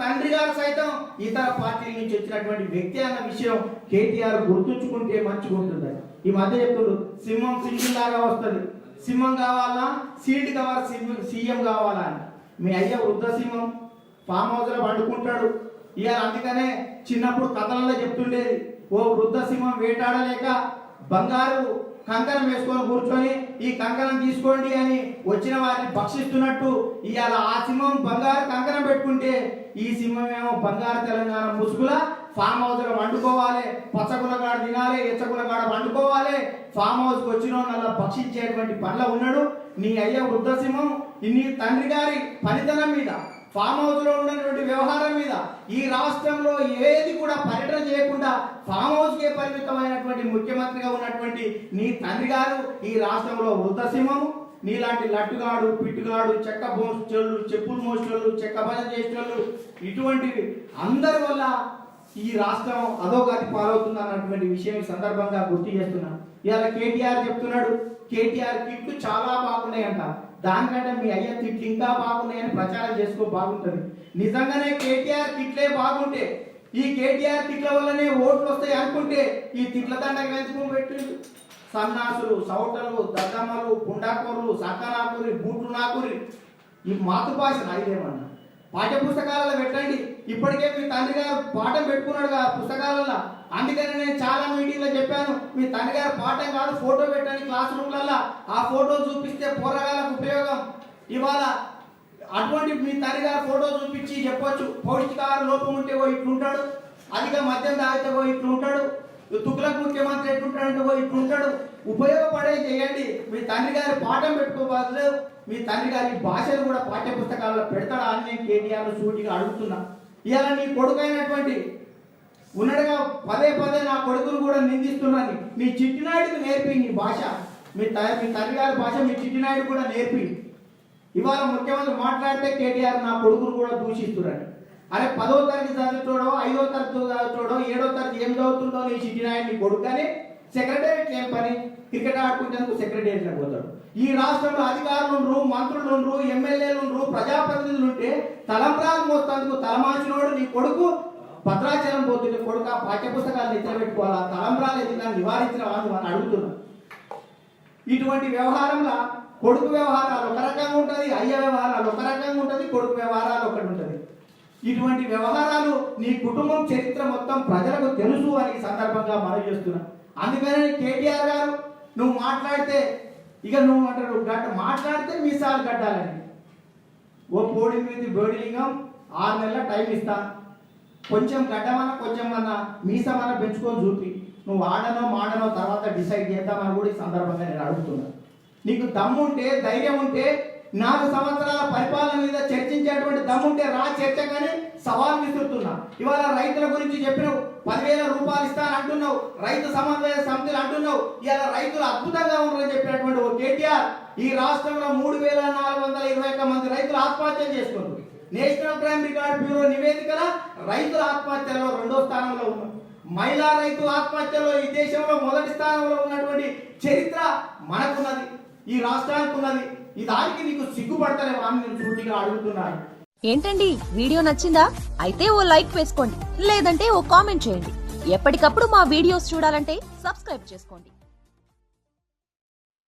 తండ్రి గారు సైతం ఇతర పార్టీల నుంచి వచ్చినటువంటి వ్యక్తి అన్న విషయం కేటీఆర్ గుర్తుంచుకుంటే మంచిగా ఉంటుంది ఈ మధ్య చెప్తున్నారు సింహం సింగిల్ లాగా వస్తుంది. సింహం కావాలా? సీట్ కావాలా సింహం సీఎం కావాలా అని. మీ అయ్య వృద్ధ సింహం ఫామ్ హౌస్లో పండుకుంటాడు. ఇవాళ అందుకనే చిన్నప్పుడు కథలలో చెప్తుండేది ఓ వృద్ధ సింహం వేటాడలేక బంగారు కంకణం వేసుకొని కూర్చొని ఈ కంకణం తీసుకోండి అని వచ్చిన వారిని భక్షిస్తున్నట్టు ఇవాళ ఆ సింహం బంగారు కంకణం పెట్టుకుంటే ఈ సింహం ఏమో బంగారు తెలంగాణ ముసుగుల ఫామ్ హౌస్లో వండుకోవాలి పచ్చగులగాడ తినాలి ఎచ్చగులగాడ వండుకోవాలి. ఫామ్ హౌస్కి వచ్చిన వాళ్ళ భక్షించేటువంటి పనుల ఉన్నాడు. నీ అయ్య వృద్ధ సింహం నీ తండ్రి గారి పనితనం మీద ఫామ్ హౌస్లో ఉన్నటువంటి వ్యవహారం మీద ఈ రాష్ట్రంలో ఏది కూడా పర్యటన చేయకుండా ఫామ్ హౌస్ కే పరిమితమైనటువంటి ముఖ్యమంత్రిగా ఉన్నటువంటి నీ తండ్రి గారు ఈ రాష్ట్రంలో వృద్ధసింహము. నీలాంటి లట్టుగాడు పిట్టుగాడు చెక్క మోసేళ్ళు చెప్పులు మోసేళ్ళు చెక్క భజన చేసేటోళ్ళు ఇటువంటివి అందరి వల్ల ఈ రాష్ట్రం అధోగతి పాలవుతుంది అన్నటువంటి విషయం ఈ సందర్భంగా గుర్తు చేస్తున్నాను ఇవాళ కేటీఆర్ చెప్తున్నాడు కేటీఆర్ కిట్లు చాలా బాగున్నాయంట. దానికంటే మీ అయ్య తిట్లు ఇంకా బాగున్నాయని ప్రచారం చేసుకో బాగుంటుంది. నిజంగానే కేటీఆర్ తిట్లే బాగుంటే ఈ కేటీఆర్ తిట్ల వల్లనే ఓట్లు వస్తాయి అనుకుంటే ఈ తిట్ల దండగా ఎందుకు పెట్టిండు సన్నాసులు సౌటలు దద్దమ్మలు పుండాకూరులు సక్కనాకూరి బూట్లు నాకూరి ఈ మాతృభాష నాయదేమన్నా పాఠ్య పుస్తకాలలో పెట్టండి. ఇప్పటికే మీ తండ్రి గారు పాఠం పెట్టుకున్నాడు పుస్తకాలలో. అందుకని నేను చాలా మీటింగ్లో చెప్పాను మీ తండ్రిగారు పాఠం కాదు ఫోటో పెట్టండి క్లాస్ రూమ్లలో ఆ ఫోటో చూపిస్తే పోరగాళ్ళకు ఉపయోగం. ఇవాళ అటువంటి మీ తండ్రిగారు ఫోటో చూపించి చెప్పొచ్చు పౌష్టికాహార లోపం ఉంటే ఓ ఇట్లుంటాడు అధిక మద్యం తాగితే ఓ ఇట్లుంటాడు తుగ్లక్ ముఖ్యమంత్రి ఎట్లుంటాడంటే ఓ ఇట్లుంటాడు. ఉపయోగపడే చేయండి. మీ తండ్రి గారి పాఠం పెట్టుకోవాలి. మీ తండ్రి గారి భాషను కూడా పాఠ్య పుస్తకాల్లో పెడతాడా అని నేను కేటీఆర్ సూటిగా అడుగుతున్నా. ఇవాళ నీ కొడుకైనటువంటి ఉన్నట్టుగా పదే పదే నా కొడుకును కూడా నిందిస్తున్నాను మీ చిట్టినాయుడికి నేర్పి నీ భాష. మీ త మీ తల్లి గారి భాష మీ చిట్టినాయుడు కూడా నేర్పి ఇవాళ ముఖ్యమంత్రి మాట్లాడితే కేటీఆర్ నా కొడుకును కూడా దూషిస్తున్నాడు అరే పదో తరగతి చదువుతాడో ఐదో తరగతి చదువుతాడో ఏడో తరగతి ఏం చదువుతుందో నీ చిట్టినాయుడు నీ కొడుకు కానీ సెక్రటేరియట్ ఏం పని? క్రికెట్ ఆడుకుంటేందుకు సెక్రటేరియట్ పోతాడు. ఈ రాష్ట్రంలో అధికారులు ఉండరు మంత్రులు ఉండరు ఎమ్మెల్యేలు ఉండరు ప్రజాప్రతినిధులు ఉంటే తలంబ్రాలు మోస్తందుకు తలమాచినోడు నీ కొడుకు భద్రాచలం పోతుంటే కొడుక పాఠ్య పుస్తకాలు నిద్ర తలంబ్రాలు ఎందుకని నివారించిన వాళ్ళు మనం అడుగుతున్నాం ఇటువంటి వ్యవహారంలో కొడుకు వ్యవహారాలు ఒక రకంగా ఉంటుంది అయ్య వ్యవహారాలు ఒక రకంగా ఉంటుంది కొడుకు వ్యవహారాలు ఒకటి ఉంటుంది. ఇటువంటి వ్యవహారాలు నీ కుటుంబం చరిత్ర మొత్తం ప్రజలకు తెలుసు అని సందర్భంగా మనం చేస్తున్నా. అందుకనే కేటీఆర్ గారు నువ్వు మాట్లాడితే ఇక నువ్వు అంటారు గడ్డ మాట్లాడితే మీసాలు కట్టాలని ఓ పోడి మీద బోడిలింగం ఆరు నెలల టైం ఇస్తా. కొంచెం గడ్డమన్నా కొంచెం అన్నా మీసమన్నా పెంచుకొని చూపి. నువ్వు ఆడనో మాడనో తర్వాత డిసైడ్ చేద్దామని కూడా ఈ సందర్భంగా నేను అడుగుతున్నా. నీకు దమ్ముంటే ధైర్యం ఉంటే నాలుగు సంవత్సరాల పరిపాలన మీద చర్చించేటువంటి దమ్ముంటే రా చర్చ కానీ సవాల్ విసురుతున్నా. ఇవాళ రైతుల గురించి చెప్పినావు పదివేల రూపాయలు ఇస్తాను అంటున్నావు రైతు సమన్వయ సమితులు అంటున్నావు ఇవాళ రైతులు అద్భుతంగా ఉన్నారని చెప్పినటువంటి ఓ కేటీఆర్ ఈ రాష్ట్రంలో మూడు వేల నాలుగు వందల ఇరవై ఒక్క మంది రైతులు ఆత్మహత్య చేసుకుంటారు నేషనల్ క్రైమ్ రికార్డ్ బ్యూరో నివేదికల రైతుల ఆత్మహత్యలో రెండో స్థానంలో ఉన్నారు మహిళా రైతుల ఆత్మహత్యలో ఈ దేశంలో మొదటి స్థానంలో ఉన్నటువంటి చరిత్ర మనకున్నది. ఈ రాష్ట్రానికి ఉన్నది ఈ దానికి నీకు సిగ్గుపడతలే అని నేను సూటిగా అడుగుతున్నాను ఏంటండి? వీడియో నచ్చిందా? అయితే ఓ లైక్ వేసుకోండి. లేదంటే ఓ కామెంట్ చేయండి. ఎప్పటికప్పుడు మా వీడియోస్ చూడాలంటే సబ్స్క్రైబ్ చేసుకోండి.